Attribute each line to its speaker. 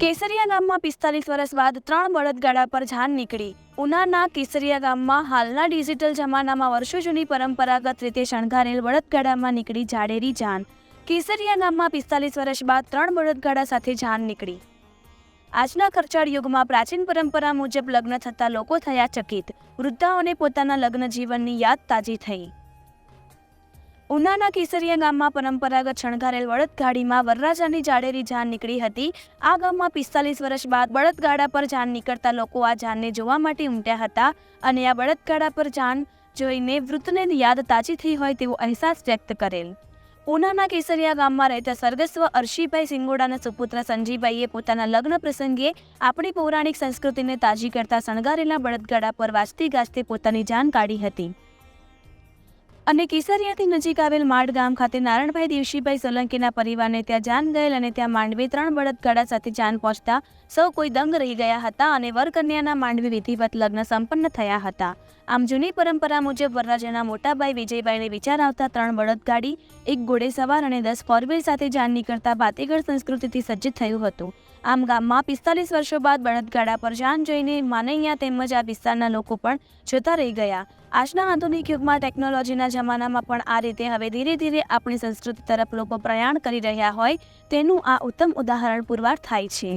Speaker 1: ગામમાં પિસ્તાલીસ વર્ષ બાદ ત્રણ બળદગાડા પર જાન નીકળી. ઉનાના કેસરિયા ગામમાં હાલના ડિજિટલ જમાનામાં વર્ષો જૂની પરંપરાગત રીતે શણગારેલ બળદગાડામાં નીકળી જાડેરી જાન. કેસરિયા ગામમાં પિસ્તાલીસ વર્ષ બાદ ત્રણ બળદગાડા સાથે જાન નીકળી. આજના ખર્ચાળ યુગમાં પ્રાચીન પરંપરા મુજબ લગ્ન થતા લોકો થયા ચકિત. વૃદ્ધાઓને પોતાના લગ્ન જીવનની યાદ તાજી થઈ. ઉનાના કેસરિયા ગામમાં પરંપરાગત શણગારેલ બળદગાડીમાં વરરાજાની જાડેરી જાન નીકળી હતી. આ ગામમાં પિસ્તાલીસ વર્ષ બાદ બળદગાડા પર જાન નીકળતા લોકો આ જાનને જોવા માટે ઉમટ્યા હતા અને આ બળદગાડા પર જાન જોઈને વૃદ્ધને યાદ તાજી થઈ હોય તેવો અહેસાસ વ્યક્ત કરેલ. ઉનાના કેસરિયા ગામમાં રહેતા સર્ગસ્વ અર્શીભાઈ સિંગોડાના સુપુત્ર સંજીભાઈએ પોતાના લગ્ન પ્રસંગે આપણી પૌરાણિક સંસ્કૃતિને તાજી કરતા શણગારેલા બળદગાડા પર વાજતી ગાજતે પોતાની જાન કાઢી હતી. અને કેસરિયાથી નજીક આવેલ માડ ગામ ખાતે નારણભાઈ દેવશીભાઈ સોલંકીના પરિવારને ત્યાં જાન ગયેલ અને ત્યાં માંડવે ત્રણ બળદગાડા સાથે જાન પહોંચતા સૌ કોઈ દંગ રહી ગયા હતા અને વરકન્યાના માંડવી વિધિવત લગ્ન સંપન્ન થયા હતા. આમ જૂની પરંપરા મુજબ વરરાજાના મોટાભાઈ વિજયભાઈને વિચાર આવતા ત્રણ બળદગાડી, એક ઘોડેસવાર અને દસ ફોરવ્હીલ સાથે જાન નીકળતા ભાતીગળ સંસ્કૃતિથી સજ્જ થયું હતું. આમ ગામમાં પિસ્તાલીસ વર્ષો બાદ બળદગાડા પર જાન જોઈને માનૈયા તેમજ આ વિસ્તારના લોકો પણ જતા રહી ગયા. આજના આધુનિક યુગમાં ટેકનોલોજીના જમાનામાં પણ આ રીતે હવે ધીરે ધીરે આપણી સંસ્કૃતિ તરફ લોકો પ્રયાણ કરી રહ્યા હોય તેનું આ ઉત્તમ ઉદાહરણ પુરવાર થાય છે.